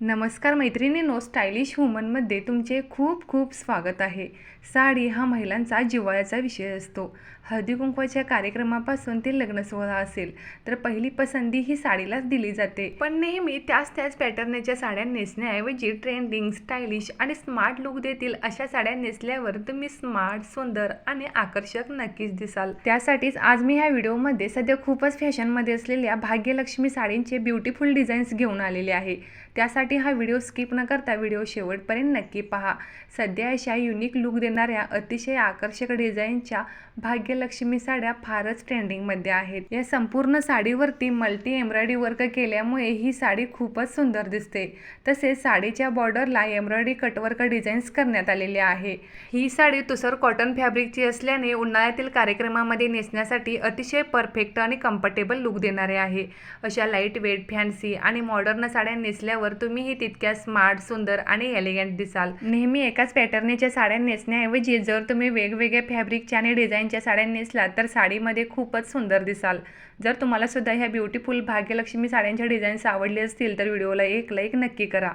नमस्कार मैत्रिणींनो स्टायलिश वुमनमध्ये तुमचे खूप खूप स्वागत आहे. साडी हा महिलांचा जिव्हाळ्याचा विषय असतो. हळदी कुंकवाच्या कार्यक्रमापासून ते लग्न सोहळा असेल तर पहिली पसंती ही साडीलाच दिली जाते. पण नेहमी त्याच त्याच पॅटर्नच्या साड्या नेसण्याऐवजी ट्रेंडिंग स्टायलिश आणि स्मार्ट लुक देतील अशा साड्या नेसल्यावर तुम्ही स्मार्ट सुंदर आणि आकर्षक नक्कीच दिसाल. त्यासाठीच आज मी ह्या व्हिडिओमध्ये सध्या खूपच फॅशनमध्ये असलेल्या भाग्यलक्ष्मी साडींचे ब्युटिफुल डिझाईन्स घेऊन आलेले आहे. त्यासाठी हा व्हिडिओ स्किप न करता व्हिडिओ शेवटपर्यंत नक्की पहा. सध्या अशा युनिक लुक देणाऱ्या अतिशय आकर्षक डिझाईनच्या भाग्यलक्ष्मी साड्या फारच ट्रेंडिंगमध्ये आहेत. या संपूर्ण साडीवरती मल्टी एम्ब्रॉयडरी वर्क केल्यामुळे ही साडी खूपच सुंदर दिसते. तसेच साडीच्या बॉर्डरला एम्ब्रॉयडरी कटवर्क डिझाईन्स करण्यात आलेले आहे. ही साडी तुसर कॉटन फॅब्रिकची असल्याने उन्हाळ्यातील कार्यक्रमामध्ये नेसण्यासाठी अतिशय परफेक्ट आणि कम्फर्टेबल लुक देणारे आहे. अशा लाइट वेट फॅन्सी आणि मॉडर्न साड्या नेसल्यावर तुम्ही तुम्हीही तितक्या स्मार्ट सुंदर आणि एलिगंट दिसाल. नेहमी एकाच पॅटर्नच्या साड्या नेसण्याऐवजी जर तुम्ही वेगवेगळ्या फॅब्रिकच्या आणि डिझाईनच्या साड्या नेसलात तर साडीमध्ये खूपच सुंदर दिसाल. जर तुम्हाला सुद्धा ह्या ब्युटिफुल भाग्यलक्ष्मी साड्यांच्या डिझाईन्स आवडले असतील तर व्हिडिओला एक लाईक नक्की करा.